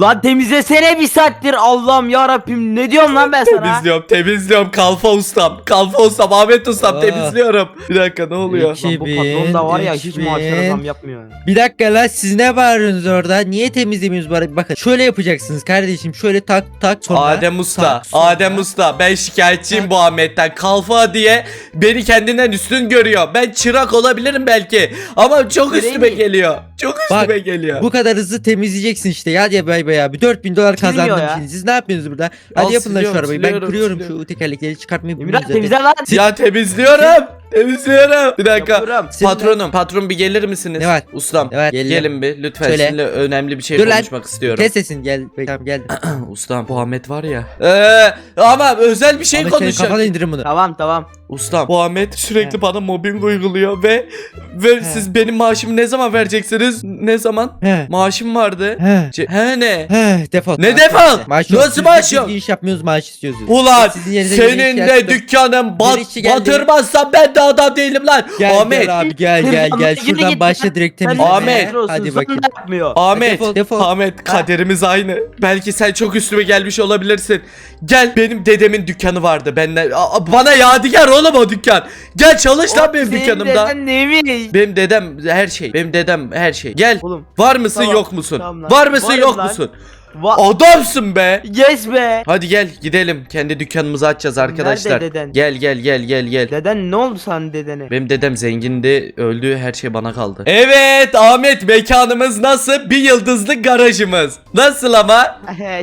Lan temizlesene bir saattir Allah'ım ya Rabbim ne diyorum lan ben sana? Temizliyorum temizliyorum kalfa ustam. Kalfa ustam Ahmet ustam Aa. temizliyorum. Bir dakika ne oluyor? Lan bu patron da var ya hiç 2000. maaşlara zam yapmıyor. Bir dakika lan siz ne bağırıyorsunuz orada? Niye temizlemiyoruz bari? Bakın şöyle yapacaksınız kardeşim. Şöyle tak tak sonra. Adem Usta, tak, sonra- Adem Usta ben şikayetçiyim Tak. bu Ahmet'ten. Kalfa diye beni kendinden üstün görüyor. Ben çırak olabilirim belki ama çok Öyle üstüme mi? geliyor. Çok üstüme Bak, geliyor. Bu kadar hızlı temizleyeceksin işte. Ya diye bay bay abi. 4000 dolar Silmiyor kazandım ya. şimdi. Siz ne yapıyorsunuz burada? Hadi yapın lan şu siliyorum, arabayı. Ben siliyorum, kırıyorum siliyorum. şu tekerlekleri çıkartmayı Emirhan biliyorum zaten. temizle lan. Ya temizliyorum. Temizliyorum. Bir dakika. Yapıyorum. Patronum, patron bir gelir misiniz? Ne var? Ustam. Ne var? Geliyorum. Gelin bir lütfen Söyle. sizinle önemli bir şey Dur lan. konuşmak istiyorum. Kes sesini gel. Bek- Tamam geldim. Ustam bu Ahmet var ya. Ee, ama özel bir şey Ahmet senin konuşacak. kafana indirin bunu. Tamam tamam. Ustam bu Ahmet sürekli He. bana mobbing uyguluyor ve ve He. siz benim maaşımı ne zaman vereceksiniz? Ne zaman? He. Maaşım vardı. He. Ce- He ne? He, defol. Ne defol? Maaş yok. Nasıl Biz maaş de yok? iş yapmıyoruz maaş istiyoruz. Ulan Sizin yerinize yeni senin iş de yaptım. dükkanın bat, işçi geldi. batırmazsan ben de adam değilim lan. Gel Ahmet. gel abi gel gel gel. yürü Şuradan git başla direkt temizle. Ahmet. olsun, Hadi bakayım. yapmıyor. Ahmet, Defol, defol. Ahmet kaderimiz aynı. Belki sen çok üstüme gelmiş olabilirsin. Gel benim dedemin dükkanı vardı. Benden Aa, bana yadigar oğlum o dükkan. Gel çalış lan benim Senin dükkanımda. deden ne mi? Benim dedem her şey. Benim dedem her şey. Gel. Oğlum. Var mısın Tamam, yok musun? tamam lan. Var mısın Varım yok lan. musun? Va Adamsın be. yes be. Hadi gel gidelim. Kendi dükkanımızı açacağız arkadaşlar. Nerede deden? Gel gel gel gel gel. Deden ne oldu sana dedene? Benim dedem zengindi, öldü, her şey bana kaldı. Evet Ahmet mekanımız nasıl? Bir yıldızlı garajımız. Nasıl ama?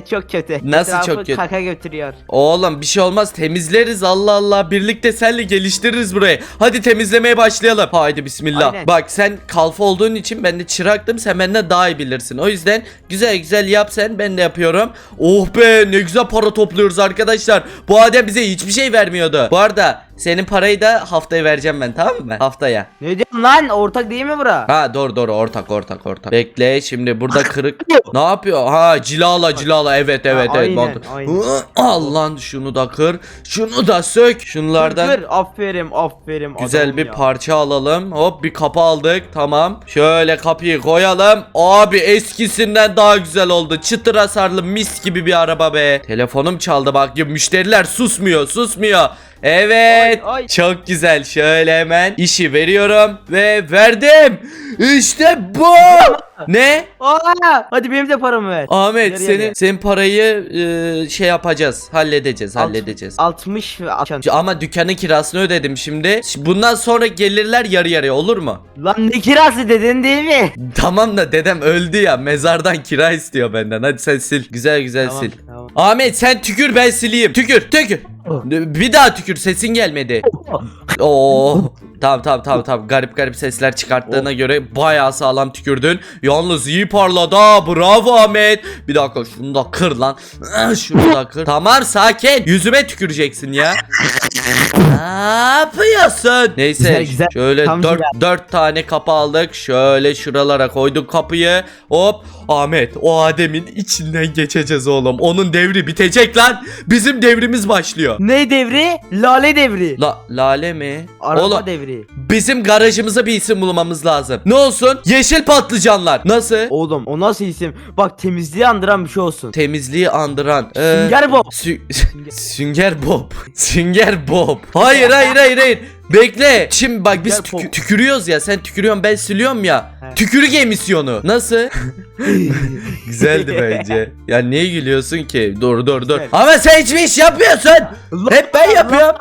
çok kötü. Nasıl Etrafı çok kötü? Kaka götürüyor. Oğlum bir şey olmaz temizleriz Allah Allah. Birlikte senle geliştiririz burayı. Hadi temizlemeye başlayalım. Haydi bismillah. Aynen. Bak sen kalfa olduğun için ben de çıraktım. Sen benden daha iyi bilirsin. O yüzden güzel güzel yap sen ben de yapıyorum. Oh be ne güzel para topluyoruz arkadaşlar. Bu Adem bize hiçbir şey vermiyordu. Bu arada senin parayı da haftaya vereceğim ben tamam mı? Haftaya. Ne diyorsun lan? Ortak değil mi bura? Ha doğru doğru ortak ortak ortak. Bekle şimdi burada kırık. ne yapıyor? Ha cilala cilala evet evet Ha, evet. aynen, mantık. aynen. Hı, Al lan şunu da kır. Şunu da sök. Şunlardan Kır. Aferin aferin. güzel adamım bir ya. parça alalım. Hop bir kapı aldık. Tamam. Şöyle kapıyı koyalım. Abi eskisinden daha güzel oldu. Çıtır hasarlı mis gibi bir araba be. Telefonum çaldı bak. Ya, müşteriler susmuyor susmuyor. Evet. Ay, ay. Çok güzel. Şöyle hemen işi veriyorum ve verdim. İşte bu. ne? Aa, hadi benim de paramı ver. Ahmet Yarı senin yarıya. senin parayı e, şey yapacağız. Halledeceğiz, Alt- halledeceğiz. 60 ve. Ama dükkanın kirasını ödedim şimdi. Bundan sonra gelirler yarı yarıya olur mu? Lan ne kirası dedin değil mi? Tamam da dedem öldü ya. Mezardan kira istiyor benden. Hadi sen sil. Güzel güzel sil. tamam. Ahmet sen tükür ben sileyim. Tükür, tükür. Bir daha tükür sesin gelmedi. Oo. tamam tamam tamam tamam. Garip garip sesler çıkarttığına göre bayağı sağlam tükürdün. Yalnız iyi parladı ha. Bravo Ahmet. Bir dakika şunu da kır lan. Şunu da kır. Tamam sakin. Yüzüme tüküreceksin ya. Ne yapıyorsun? Neyse Güzel, güzel. şöyle Tam dört, güzel. dört tane kapı aldık. Şöyle şuralara koyduk kapıyı. Hop. Ahmet o Adem'in içinden geçeceğiz oğlum. Onun devri bitecek lan. Bizim devrimiz başlıyor. Ne devri? Lale devri. La lale mi? Araba Oğlum devri. bizim garajımıza bir isim bulmamız lazım. Ne olsun? Yeşil patlıcanlar. Nasıl? Oğlum o nasıl isim? Bak temizliği andıran bir şey olsun. Temizliği andıran. Ee, Sünger Bob. Sü- Sünger Bob. Sünger Bob. Hayır hayır hayır hayır. Bekle. Şimdi bak biz tükü- tükürüyoruz ya. Sen tükürüyorsun ben siliyorum ya. He. Tükürük emisyonu. Nasıl? Güzeldi bence. Ya niye gülüyorsun ki? Dur dur dur. Güzel. Ama sen hiçbir iş yapmıyorsun. Hep ben yapıyorum.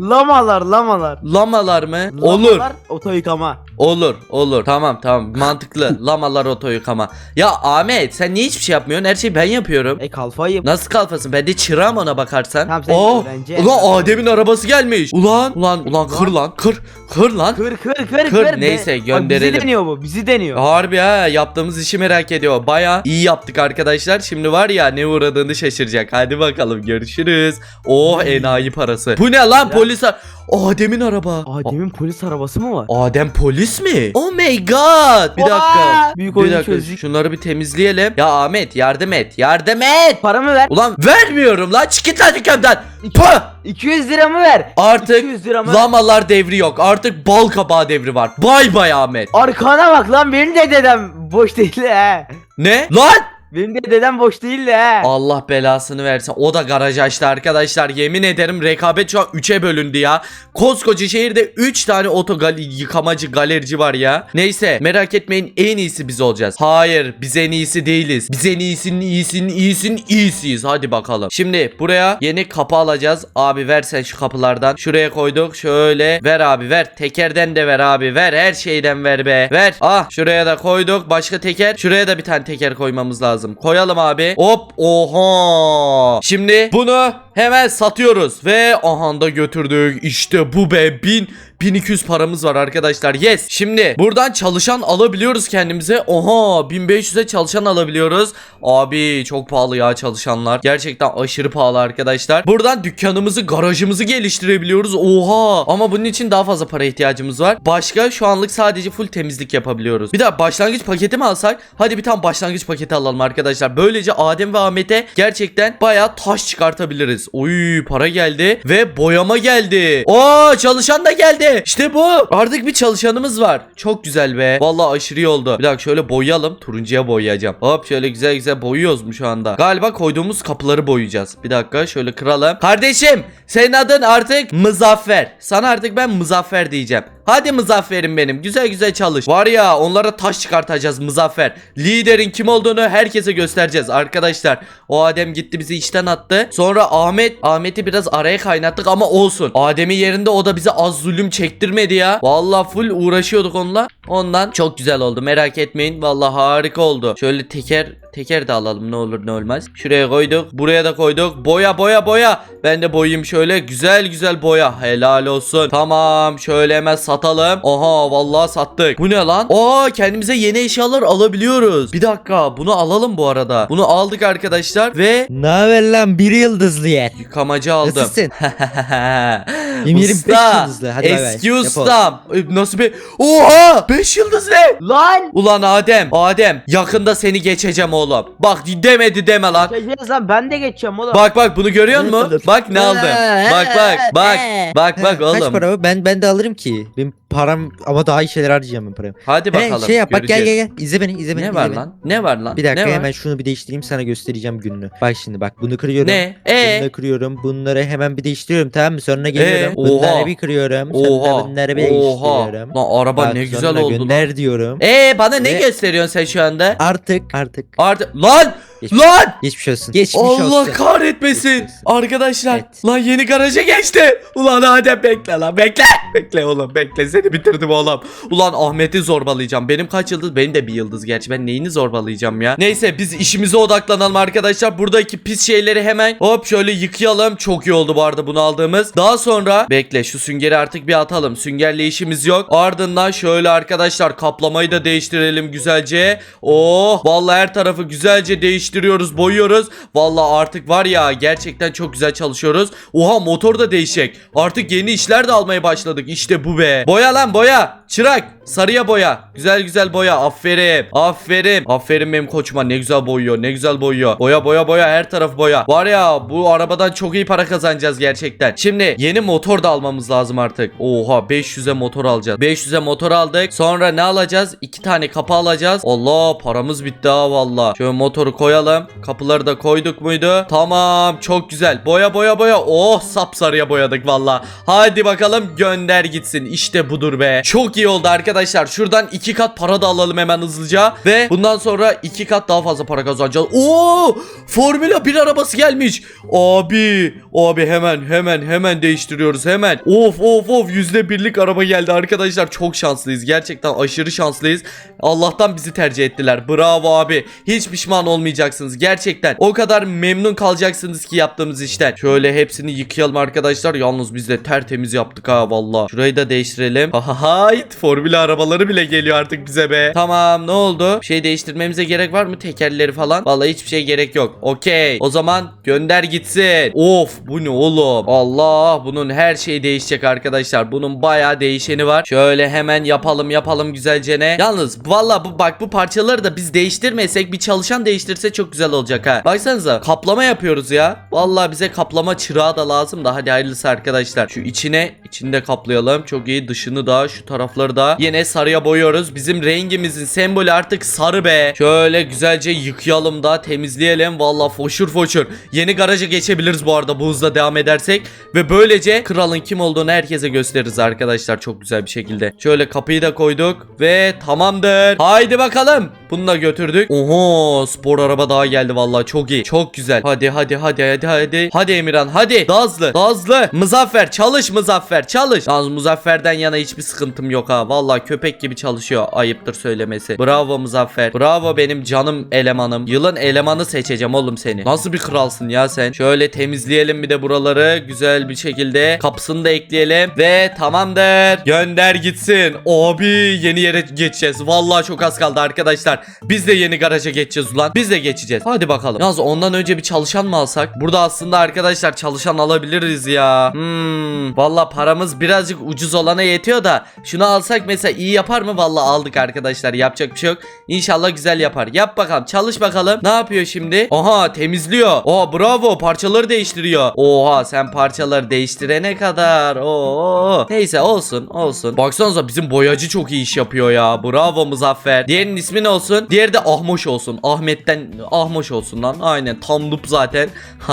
Lamalar, lamalar, lamalar. Lamalar mı? Olur. Lamalar, oto yıkama. Olur olur tamam tamam mantıklı lamalar oto yıkama Ya Ahmet sen niye hiçbir şey yapmıyorsun her şeyi ben yapıyorum E kalfayım. Nasıl kalfasın ben de çırağım ona bakarsan Tamam, sen Oh, öğrenci. Ulan Adem'in arabası gelmiş Ulan ulan ulan kır lan kır kır lan. Kır kır kır Kır, kır. neyse, Be- Bak, gönderelim. bizi deniyor bu bizi deniyor. Harbi ha yaptığımız işi merak ediyor. Baya iyi yaptık arkadaşlar. Şimdi var ya ne uğradığını şaşıracak. Hadi bakalım görüşürüz. Oh enayi parası. Bu ne lan polis Adem'in araba Adem'in polis arabası mı var? Adem polis mi? Oh my god. Bir dakika. Oha! Büyük bir oyunu dakika. çözdük. Şunları bir temizleyelim. Ya Ahmet yardım et. Yardım et. Paramı ver. Ulan vermiyorum lan. Çık git lan dükkandan. Pah! 200 liramı ver. Artık 200 liramı. lamalar devri yok. Artık bal kabağı devri var. Bay bay Ahmet. Arkana bak lan benim de dedem boş değil he. Ne? Lan! Benim de dedem boş değil de he. Allah belasını versin. O da garaj açtı arkadaşlar. Yemin ederim rekabet şu an 3'e bölündü ya. Koskoca şehirde 3 tane oto gal- yıkamacı galerici var ya. Neyse merak etmeyin en iyisi biz olacağız. Hayır biz en iyisi değiliz. Biz en iyisinin iyisinin iyisinin iyisiyiz. Hadi bakalım. Şimdi buraya yeni kapı alacağız. Abi ver sen şu kapılardan. Şuraya koyduk. Şöyle ver abi ver. Tekerden de ver abi. Ver her şeyden ver be. Ver. Ah şuraya da koyduk. Başka teker. Şuraya da bir tane teker koymamız lazım. Koyalım abi. Hop. Oha. Şimdi bunu hemen satıyoruz. Ve aha da götürdük. İşte bu be. Bin 1200 paramız var arkadaşlar. Yes. Şimdi buradan çalışan alabiliyoruz kendimize. Oha 1500'e çalışan alabiliyoruz. Abi çok pahalı ya çalışanlar. Gerçekten aşırı pahalı arkadaşlar. Buradan dükkanımızı, garajımızı geliştirebiliyoruz. Oha. Ama bunun için daha fazla para ihtiyacımız var. Başka şu anlık sadece full temizlik yapabiliyoruz. Bir daha başlangıç paketi mi alsak? Hadi bir tane başlangıç paketi alalım arkadaşlar. Böylece Adem ve Ahmet'e gerçekten bayağı taş çıkartabiliriz. Oy para geldi ve boyama geldi. Oo çalışan da geldi. İşte bu. Artık bir çalışanımız var. Çok güzel be. Vallahi aşırı iyi oldu. Bir dakika şöyle boyayalım. Turuncuya boyayacağım. Hop şöyle güzel güzel boyuyoruz mu şu anda? Galiba koyduğumuz kapıları boyayacağız. Bir dakika şöyle kıralım. Kardeşim senin adın artık Muzaffer. Sana artık ben Muzaffer diyeceğim. Hadi Muzaffer'im benim. Güzel güzel çalış. Var ya onlara taş çıkartacağız Muzaffer. Liderin kim olduğunu herkese göstereceğiz arkadaşlar. O Adem gitti bizi işten attı. Sonra Ahmet. Ahmet'i biraz araya kaynattık ama olsun. Adem'in yerinde o da bize az zulüm çektirmedi ya. Vallahi full uğraşıyorduk onunla. Ondan çok güzel oldu. Merak etmeyin. Vallahi harika oldu. Şöyle teker teker de alalım ne olur ne olmaz. Şuraya koyduk. Buraya da koyduk. Boya boya boya. Ben de boyayayım şöyle. Güzel güzel boya. Helal olsun. Tamam. Şöyle hemen satalım. Oha vallahi sattık. Bu ne lan? Aa kendimize yeni eşyalar alabiliyoruz. Bir dakika. Bunu alalım bu arada. Bunu aldık arkadaşlar ve Ne haber lan bir yıldızlı yer. yıkamacı aldım. Nasılsın? Beş Usta, yıldızlı. Hadi bay bay. Eski Defol. ustam. E, Nasıl bir... Oha! 5 yıldız ne? Lan. Ulan Adem, Adem yakında seni geçeceğim oğlum. Bak demedi deme lan. Geçeceğiz lan ben de geçeceğim oğlum. Bak bak bunu görüyor musun? Bak ne aldım. Bak bak bak. Bak bak He, Kaç oğlum. para o? Ben ben de alırım ki. Benim param ama daha iyi şeyler harcayacağım ben paramı. Hadi He, bakalım. şey yap bak gel göreceğiz. gel gel. İzle beni izle beni. Ne izle var beni. lan? Ne var lan? Bir dakika ne var? hemen şunu bir değiştireyim sana göstereceğim gününü. Bak şimdi bak bunu kırıyorum. Ne? E da kırıyorum. Bunları hemen bir değiştiriyorum tamam mı? Sonra geliyorum. oha. bunları bir kırıyorum. Sonra Oha. bunları bir Oha. değiştiriyorum. Lan araba Bak, ne güzel sonra oldu. lan. Gönder diyorum. E bana ne Ve- gösteriyorsun sen şu anda? Artık artık. Artık lan Geçmiş, lan geçmiş olsun. Geçmiş Allah olsun. kahretmesin. Geçmiş olsun. Arkadaşlar Evet. lan yeni garaja geçti. Ulan Adem bekle lan bekle. Bekle oğlum bekle seni bitirdim oğlum. Ulan Ahmet'i zorbalayacağım. Benim kaç yıldız? Benim de bir yıldız gerçi. Ben neyini zorbalayacağım ya? Neyse biz işimize odaklanalım arkadaşlar. Buradaki pis şeyleri hemen hop şöyle yıkayalım. Çok iyi oldu bu arada bunu aldığımız. Daha sonra bekle şu süngeri artık bir atalım. Süngerle işimiz yok. Ardından şöyle arkadaşlar kaplamayı da değiştirelim güzelce. Oh vallahi her tarafı güzelce değiştiriyoruz, boyuyoruz. Vallahi artık var ya gerçekten çok güzel çalışıyoruz. Oha motor da değişecek. Artık yeni işler de almaya başladık. İşte bu be. Boya lan boya. Çırak. Sarıya boya. Güzel güzel boya. Aferin. Aferin. Aferin benim koçuma. Ne güzel boyuyor. Ne güzel boyuyor. Boya boya boya. Her taraf boya. Var ya bu arabadan çok iyi para kazanacağız gerçekten. Şimdi yeni motor da almamız lazım artık. Oha 500'e motor alacağız. 500'e motor aldık. Sonra ne alacağız? İki tane kapı alacağız. Allah paramız bitti ha valla. Şöyle motoru koyalım. Kapıları da koyduk muydu? Tamam çok güzel. Boya boya boya. Oh sapsarıya boyadık valla. Hadi bakalım gönder gitsin. İşte budur be. Çok iyi oldu arkadaşlar. Şuradan iki kat para da alalım hemen hızlıca. Ve bundan sonra iki kat daha fazla para kazanacağız. Oo! Formula 1 arabası gelmiş. Abi. Abi hemen hemen hemen değiştiriyoruz hemen. Of of of yüzde birlik araba geldi arkadaşlar. Çok şanslıyız. Gerçekten aşırı şanslıyız. Allah'tan bizi tercih ettiler. Bravo abi. Hiç pişman olmayacaksınız. Gerçekten. O kadar memnun kalacaksınız ki yaptığımız işten. Şöyle hepsini yıkayalım arkadaşlar. Yalnız biz de tertemiz yaptık ha valla. Şurayı da değiştirelim. Hayt. Formula arabaları bile geliyor artık bize be. Tamam ne oldu? Bir şey değiştirmemize gerek var mı? Tekerleri falan. Vallahi hiçbir şey gerek yok. Okey. O zaman gönder gitsin. Of bu ne oğlum? Allah bunun her şeyi değişecek arkadaşlar. Bunun bayağı değişeni var. Şöyle hemen yapalım yapalım güzelce ne. Yalnız valla bu bak bu parçaları da biz değiştirmesek bir çalışan değiştirse çok güzel olacak ha. Baksanıza kaplama yapıyoruz ya. Valla bize kaplama çırağı da lazım da hadi hayırlısı arkadaşlar. Şu içine içinde kaplayalım. Çok iyi dışını da şu tarafa tarafları da yine sarıya boyuyoruz. Bizim rengimizin sembolü artık sarı be. Şöyle güzelce yıkayalım da temizleyelim. Valla foşur foşur. Yeni garaja geçebiliriz bu arada bu hızla devam edersek. Ve böylece kralın kim olduğunu herkese gösteririz arkadaşlar çok güzel bir şekilde. Şöyle kapıyı da koyduk ve tamamdır. Haydi bakalım. Bunu da götürdük. Oho spor araba daha geldi vallahi çok iyi. Çok güzel. Hadi hadi hadi hadi hadi. Hadi Emirhan hadi. Daha hızlı. Muzaffer çalış Muzaffer çalış. Yalnız Muzaffer'den yana hiçbir sıkıntım yok ha. Vallahi köpek gibi çalışıyor. Ayıptır söylemesi. Bravo Muzaffer. Bravo benim canım elemanım. Yılın elemanı seçeceğim oğlum seni. Nasıl bir kralsın ya sen? Şöyle temizleyelim bir de buraları güzel bir şekilde. Kapısını da ekleyelim ve tamamdır. Gönder gitsin. Abi yeni yere geçeceğiz. Vallahi çok az kaldı arkadaşlar. Biz de yeni garaja geçeceğiz ulan. Biz de geçeceğiz. Hadi bakalım. Yalnız ondan önce bir çalışan mı alsak? Burada aslında arkadaşlar çalışan alabiliriz ya. Hmm. Valla paramız birazcık ucuz olana yetiyor da şunu alsak mesela iyi yapar mı? Valla aldık arkadaşlar. Yapacak bir şey yok. İnşallah güzel yapar. Yap bakalım. Çalış bakalım. Ne yapıyor şimdi? Oha temizliyor. Oha bravo. Parçaları değiştiriyor. Oha sen parçaları değiştirene kadar. Oo. Neyse olsun olsun. Baksanıza bizim boyacı çok iyi iş yapıyor ya. Bravo Muzaffer. Diğerinin ismi ne olsun? Diğeri de Ahmoş olsun. Ahmet'ten Ahmoş olsun lan. Aynen tam loop zaten.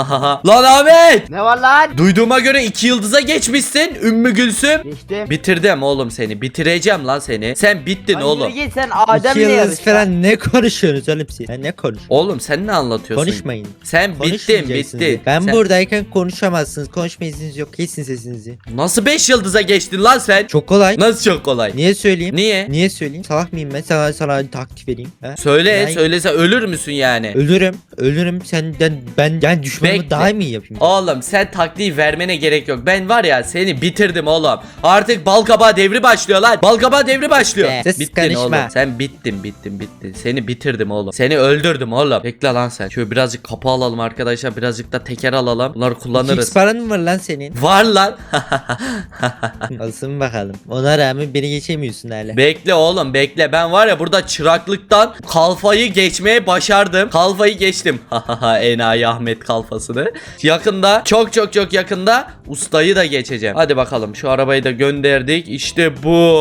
lan Ahmet. Ne var lan? Duyduğuma göre iki yıldıza geçmişsin. Ümmü Gülsüm. Geçtim. Bitirdim oğlum seni. Bitireceğim lan seni. Sen bittin Lan oğlum. yürü git sen İki Adem'le yıldız yarış. lan. falan ne konuşuyorsunuz oğlum siz? Ya ne konuş? Oğlum sen ne anlatıyorsun? Konuşmayın. Sen bittin Konuşmayacaksınız. bitti. Ben Sen- buradayken konuşamazsınız. Konuşma izniniz yok. Kesin sesinizi. Nasıl 5 yıldıza geçtin lan sen? Çok kolay. Nasıl çok kolay? Niye söyleyeyim? Niye? Niye söyleyeyim? Salak mıyım ben? Sana sana taktik vereyim. Ha? Söyle, Ben- söylese ölür müsün yani? Ölürüm. Ölürüm. Senden ben yani düşmanımı Bekle. daha iyi mi yapayım? Oğlum sen taktiği vermene gerek yok. Ben var ya seni bitirdim oğlum. Artık balkabağı devri başlıyor lan. Balkabağı devri başlıyor. Be, ses bittin karışma. oğlum. Sen bittin bittin bittin. Seni bitirdim oğlum. Seni öldürdüm oğlum. Bekle lan sen. Şöyle birazcık kapı alalım arkadaşlar. Birazcık da teker alalım. Bunları kullanırız. X paran mı var lan senin? Var lan. Alsın bakalım. Ona rağmen beni geçemiyorsun hala. bekle oğlum bekle. Ben var ya burada çıraklıktan kalfayı geçmeye başardım. Kalfayı geçtim. Enayi Ahmet kalfasını. Yakında çok çok çok yakında ustayı da geçeceğim. Hadi bakalım şu arabayı da gönderdik. İşte bu.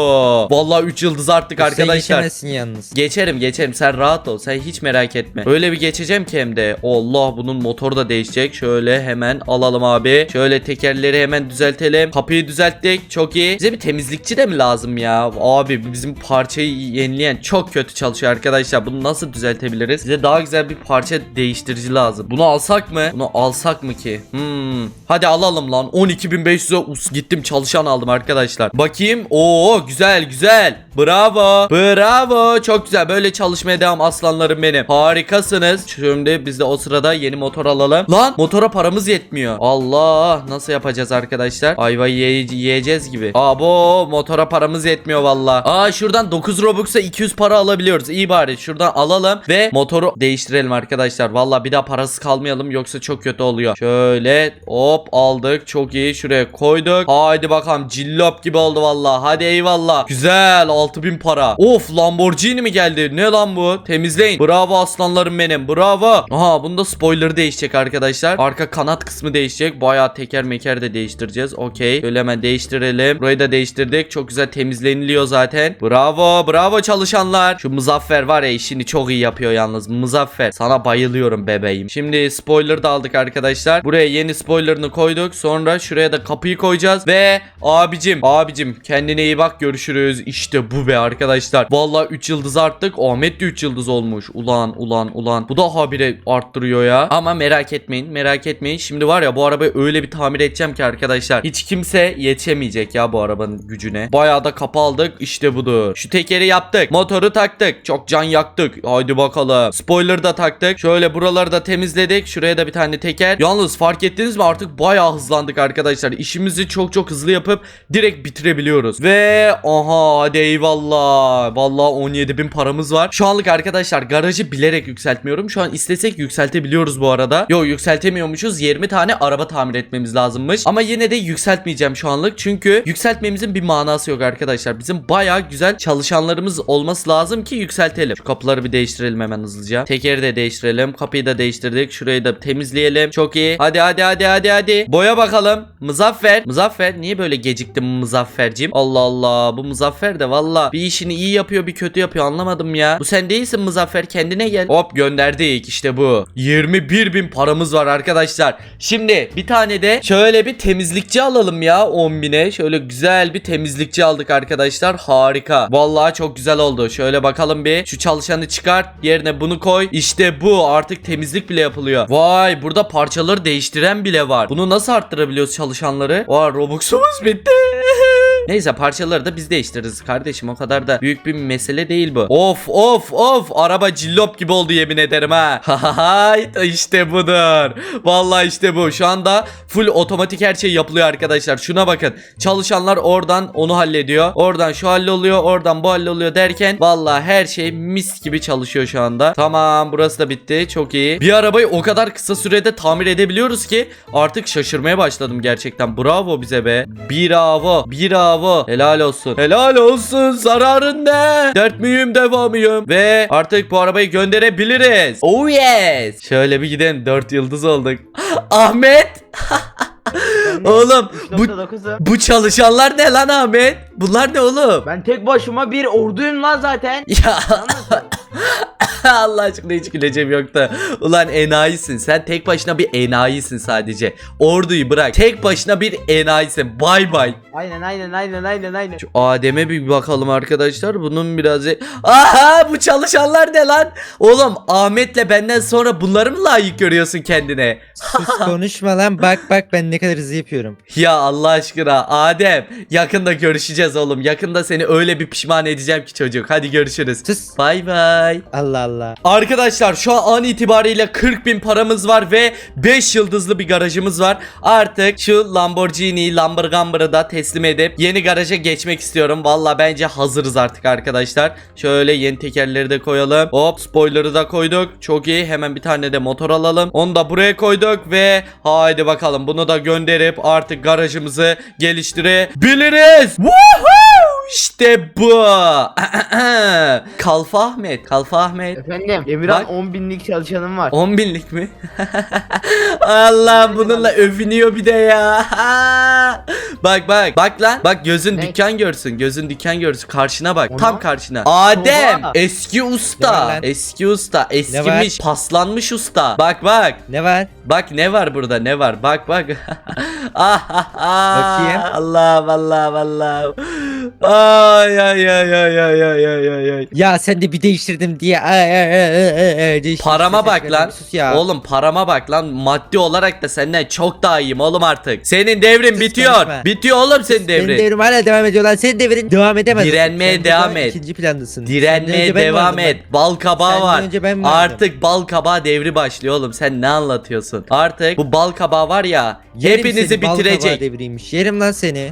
Vallahi 3 yıldız arttık Sen arkadaşlar. geçemezsin yalnız. Geçerim geçerim. Sen rahat ol sen hiç merak etme. Öyle bir geçeceğim ki hem de. Allah bunun motoru da değişecek. Şöyle hemen alalım abi. Şöyle tekerleri hemen düzeltelim. Kapıyı düzelttik çok iyi. Bize bir temizlikçi de mi lazım ya? Abi bizim parçayı yenileyen çok kötü çalışıyor arkadaşlar. Bunu nasıl düzeltebiliriz? Bize daha güzel bir parça değiştirici lazım. Bunu alsak mı? Bunu alsak mı ki? Hmm. Hadi alalım lan. 12.500'e us. Gittim çalışan aldım arkadaşlar. Bakayım. Oo güzel güzel. Bravo Bravo. Çok güzel. Böyle çalışmaya devam aslanlarım benim. Harikasınız. Şimdi biz de o sırada yeni motor alalım. Lan motora paramız yetmiyor. Allah nasıl yapacağız arkadaşlar? Ayvayı ye- yiyeceğiz gibi. Abo motora paramız yetmiyor valla Aa şuradan 9 Robux'a 200 para alabiliyoruz. İyi bari şuradan alalım ve motoru değiştirelim arkadaşlar. Valla bir daha parasız kalmayalım yoksa çok kötü oluyor. Şöyle hop aldık. Çok iyi şuraya koyduk. Haydi bakalım cillop gibi oldu valla hadi eyvallah Güzel 6000 para. Of Lamborghini mi geldi? Ne lan bu? Temizleyin. Bravo aslanlarım benim. Bravo. Aha bunda spoiler değişecek arkadaşlar. Arka kanat kısmı değişecek. Bayağı teker meker de değiştireceğiz. Okey. Şöyle hemen değiştirelim. Burayı da değiştirdik. Çok güzel temizleniliyor zaten. Bravo bravo çalışanlar. Şu Muzaffer var ya işini çok iyi yapıyor yalnız. Muzaffer sana bayılıyorum bebeğim. Şimdi spoiler da aldık arkadaşlar. Buraya yeni spoilerını koyduk. Sonra şuraya da kapıyı koyacağız. Ve abicim abicim kendine iyi bak görüşürüz. İşte bu be arkadaşlar. Vallahi 3 yıldız arttık. Ahmet de 3 yıldız olmuş. Ulan ulan ulan. Bu da habire arttırıyor ya. Ama merak etmeyin merak etmeyin. Şimdi var ya bu arabayı öyle bir tamir edeceğim ki arkadaşlar. Hiç kimse yetişemeyecek ya bu arabanın gücüne. Bayağı da kapı aldık. İşte budur. Şu tekeri yaptık. Motoru taktık. Çok can yaktık. Haydi bakalım. Spoiler da taktık. Şöyle buraları da temizledik. Şuraya da bir tane teker. Yalnız fark ettiniz mi? Artık bayağı hızlandık arkadaşlar. İşimizi çok çok hızlı yapıp direkt bitirebiliyoruz. Ve aha hadi eyvallah. Vallahi 17 bin paramız var. Şu anlık arkadaşlar garajı bilerek yükseltmiyorum. Şu an istesek yükseltebiliyoruz bu arada. Yo yükseltemiyormuşuz. 20 tane araba tamir etmemiz lazımmış. Ama yine de yükseltmeyeceğim şu anlık. Çünkü yükseltmemizin bir manası yok arkadaşlar. Bizim bayağı güzel çalışanlarımız olması lazım ki yükseltelim. Şu kapıları bir değiştirelim hemen hızlıca. Tekeri de değiştirelim. Kapıyı da değiştirdik. Şurayı da temizleyelim. Çok iyi. Hadi hadi hadi hadi hadi. Boya bakalım. Muzaffer. Muzaffer niye böyle geciktin Muzaffercim Allah Allah Bu Muzaffer de valla bir işini iyi yapıyor bir kötü yapıyor anlamadım ya. Bu sen değilsin Muzaffer kendine gel. Hop gönderdik işte bu. 21 bin paramız var arkadaşlar. Şimdi bir tane de şöyle bir temizlikçi alalım ya 10 bine. Şöyle güzel bir temizlikçi aldık arkadaşlar. Harika. Vallahi çok güzel oldu. Şöyle bakalım bir. Şu çalışanı çıkart. Yerine bunu koy. İşte bu. Artık temizlik bile yapılıyor. Vay burada parçaları değiştiren bile var. Bunu nasıl arttırabiliyoruz çalışanları? Vay Robux'umuz bitti. Neyse parçaları da biz değiştiririz kardeşim o kadar da büyük bir mesele değil bu. Of of of araba cillop gibi oldu yemin ederim ha. İşte budur. Vallahi işte bu. Şu anda full otomatik her şey yapılıyor arkadaşlar. Şuna bakın. Çalışanlar oradan onu hallediyor. Oradan şu halloluyor. Oradan bu halloluyor derken vallahi her şey mis gibi çalışıyor şu anda. Tamam burası da bitti. Çok iyi. Bir arabayı o kadar kısa sürede tamir edebiliyoruz ki artık şaşırmaya başladım gerçekten. Bravo bize be. Bravo. Bravo. Helal olsun. Helal olsun. Zararın ne? Dert müyüm devamıyım. Ve artık bu arabayı gönderebiliriz. Oh yes. Şöyle bir gidelim. 4 yıldız olduk. Ahmet. Oğlum bu 3.9'u. bu çalışanlar ne lan Ahmet? Bunlar ne oğlum? Ben tek başıma bir orduyum lan zaten. Ya Allah aşkına hiç güleceğim yoktu. Ulan enayisin. Sen tek başına bir enayisin sadece. Orduyu bırak. Tek başına bir enayisin. Bay bay. Aynen aynen aynen aynen aynen. Şu Adem'e bir bakalım arkadaşlar. Bunun biraz... Aha bu çalışanlar ne lan? Oğlum Ahmet'le benden sonra bunları mı layık görüyorsun kendine? Sus konuşma lan bak bak ben ne kadar hızlı yapıyorum. Ya Allah aşkına Adem yakında görüşeceğiz oğlum. Yakında seni öyle bir pişman edeceğim ki çocuk. Hadi görüşürüz. Sus. Bay bay. Allah Allah. Arkadaşlar şu an an itibariyle 40 bin paramız var ve 5 yıldızlı bir garajımız var. Artık şu Lamborghini Lamborghini'yi da teslim edip yeni garaja geçmek istiyorum. Valla bence hazırız artık arkadaşlar. Şöyle yeni tekerleri de koyalım. Hop spoiler'ı da koyduk. Çok iyi. Hemen bir tane de motor alalım. Onu da buraya koyduk ve haydi bakalım bunu da gönderip artık garajımızı geliştirebiliriz. Woohoo! İşte bu. Kalfa Ahmet. Kalfa Ahmet. Efendim Emirhan Bak. 10 binlik çalışanım var. 10 binlik mi? Allah bununla övünüyor bir de ya. bak bak bak lan. Bak gözün Ne? dükkan görsün. Gözün dükkan görsün. Karşına bak. O Tam karşına. Adem Oha. eski Ne var usta. lan? Eski usta. Eskimiş. Paslanmış usta. Bak bak. Ne var? Bak ne var burada ne var bak bak. Bakayım. Allah Allah Allah. Ay ay ay ay ay ay ay ay ay. Ya sen de bir değiştirdim diye. Ay, ay, ay, ay, ay, ay. Parama bak lan. Sus ya. Oğlum parama bak lan. Maddi olarak da senden çok daha iyiyim oğlum artık. Senin devrin Sus, bitiyor. konuşma. Bitiyor oğlum senin Benim devrin. devrim hala devam ediyor lan. Senin devrin devam edemez. Direnmeye Sen devam et. İkinci plandasın. Senden Direnmeye önce ben devam vardım et. Bal kabağı Senden var. önce ben vardım. Artık bal kabağı devri başlıyor oğlum. Sen ne anlatıyorsun? Artık bu bal kabağı var ya. Yerim hepinizi seni, bal kabağı bitirecek. devriymiş. Yerim lan seni.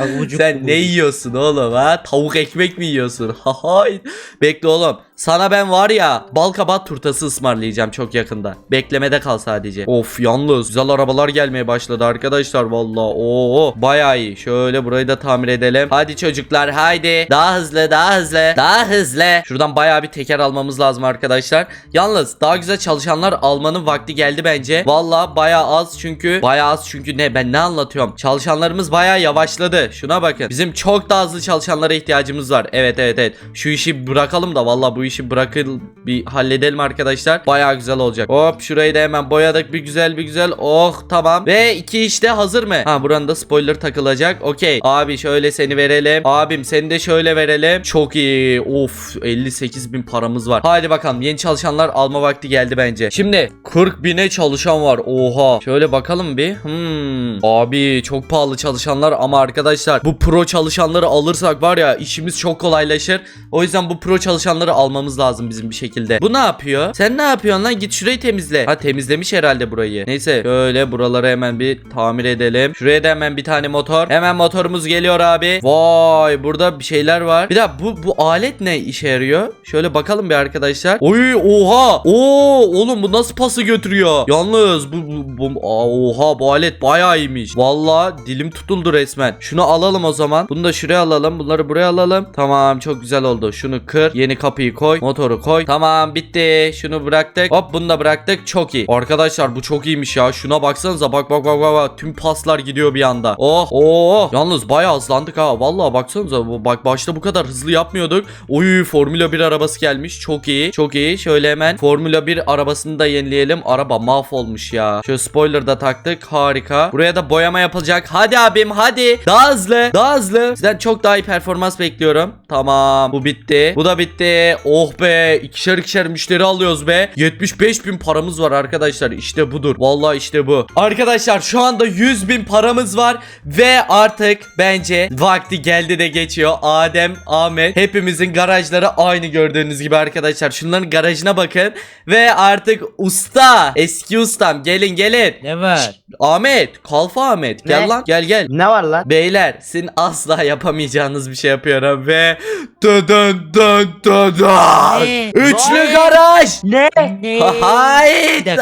Avucuk Sen ne yiyorsun oğlum ha? Tavuk ekmek mi yiyorsun? Hay. Bekle oğlum. Sana ben var ya bal kabağı turtası ısmarlayacağım çok yakında. Beklemede kal sadece. Of yalnız güzel arabalar gelmeye başladı arkadaşlar valla. Oo bayağı iyi. Şöyle burayı da tamir edelim. Hadi çocuklar haydi. Daha hızlı daha hızlı. Daha hızlı. Şuradan bayağı bir teker almamız lazım arkadaşlar. Yalnız daha güzel çalışanlar almanın vakti geldi bence. Valla bayağı az çünkü. Bayağı az çünkü ne ben ne anlatıyorum. Çalışanlarımız bayağı yavaşladı. Şuna bakın. Bizim çok daha hızlı çalışanlara ihtiyacımız var. Evet evet evet. Şu işi bırakalım da valla bu işi bırakıl bir halledelim arkadaşlar. Bayağı güzel olacak. Hop şurayı da hemen boyadık bir güzel bir güzel. Oh tamam. Ve iki işte hazır mı? Ha buranın da spoiler takılacak. Okey. Abi şöyle seni verelim. Abim seni de şöyle verelim. Çok iyi. Of 58 bin paramız var. Haydi bakalım yeni çalışanlar alma vakti geldi bence. Şimdi 40 bine çalışan var. Oha. Şöyle bakalım bir. Hmm. Abi çok pahalı çalışanlar ama arkadaşlar bu pro çalışanları alırsak var ya işimiz çok kolaylaşır. O yüzden bu pro çalışanları almamız lazım bizim bir şekilde. Bu ne yapıyor? Sen ne yapıyorsun lan? Git şurayı temizle. Ha temizlemiş herhalde burayı. Neyse şöyle buraları hemen bir tamir edelim. Şuraya da hemen bir tane motor. Hemen motorumuz geliyor abi. Vay burada bir şeyler var. Bir daha bu bu alet ne işe yarıyor? Şöyle bakalım bir arkadaşlar. Oy oha. Oo oğlum bu nasıl pası götürüyor? Yalnız bu, bu, bu Aa, oha bu alet bayağı iyiymiş. Valla dilim tutuldu resmen. Şunu alalım o zaman. Bunu da şuraya alalım. Bunları buraya alalım. Tamam çok güzel oldu. Şunu kır. Yeni kapıyı koy. Koy. Motoru koy. Tamam bitti. Şunu bıraktık. Hop bunu da bıraktık. Çok iyi. Arkadaşlar bu çok iyiymiş ya. Şuna baksanıza. Bak bak bak bak. bak. Tüm paslar gidiyor bir anda. Oh. Oh. Yalnız bayağı hızlandık ha. Vallahi baksanıza. Bak başta bu kadar hızlı yapmıyorduk. Oy Formula 1 arabası gelmiş. Çok iyi. Çok iyi. Şöyle hemen Formula 1 arabasını da yenileyelim. Araba mahvolmuş ya. Şöyle spoiler da taktık. Harika. Buraya da boyama yapılacak. Hadi abim hadi. Daha hızlı. Daha hızlı. Sizden çok daha iyi performans bekliyorum. Tamam. Bu bitti. Bu da bitti. Oh be. İkişer ikişer müşteri alıyoruz be. 75 bin paramız var arkadaşlar. İşte budur. Vallahi işte bu. Arkadaşlar şu anda 100 bin paramız var. Ve artık bence vakti geldi de geçiyor. Adem, Ahmet hepimizin garajları aynı gördüğünüz gibi arkadaşlar. Şunların garajına bakın. Ve artık usta. Eski ustam. Gelin gelin. Ne var? Ahmet. Kalfa Ahmet. Gel Ne? lan. Gel gel. Ne var lan? Beyler sizin asla yapamayacağınız bir şey yapıyorum ve dön dön dön dön Ne? Üçlü Ne? garaj. Ne? Ne? Hayda.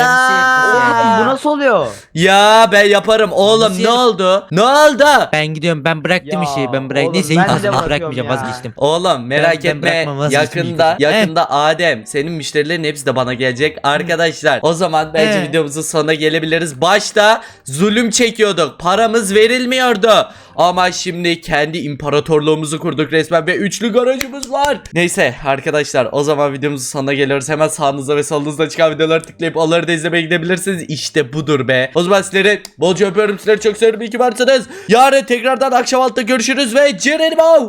Oğlum bu nasıl oluyor? Ya ben yaparım oğlum Nasıl ne yap- oldu? Ne oldu? Ben gidiyorum ben bıraktım Ya, işi ben bırak oğlum, neyse ben hiç de bırakıyorum bırakmayacağım ya. vazgeçtim. Oğlum merak Ben- ben etme bırakmam, vazgeçtim yakında gideceğim. yakında Adem senin müşterilerin hepsi de bana gelecek arkadaşlar. O zaman bence He. videomuzun sonuna gelebiliriz. Başta zulüm çekiyorduk. Paramız verilmiyordu. Ama şimdi kendi imparatorluğumuzu kurduk resmen ve üçlü garajımız var. Neyse arkadaşlar o zaman videomuzun sonuna geliyoruz. Hemen sağınızda ve solunuzda çıkan videoları tıklayıp onları da izlemeye gidebilirsiniz. İşte budur be. O zaman sizleri bolca öpüyorum. Sizleri çok seviyorum. İyi ki varsınız. Yarın tekrardan akşam altta görüşürüz ve Cerenimo.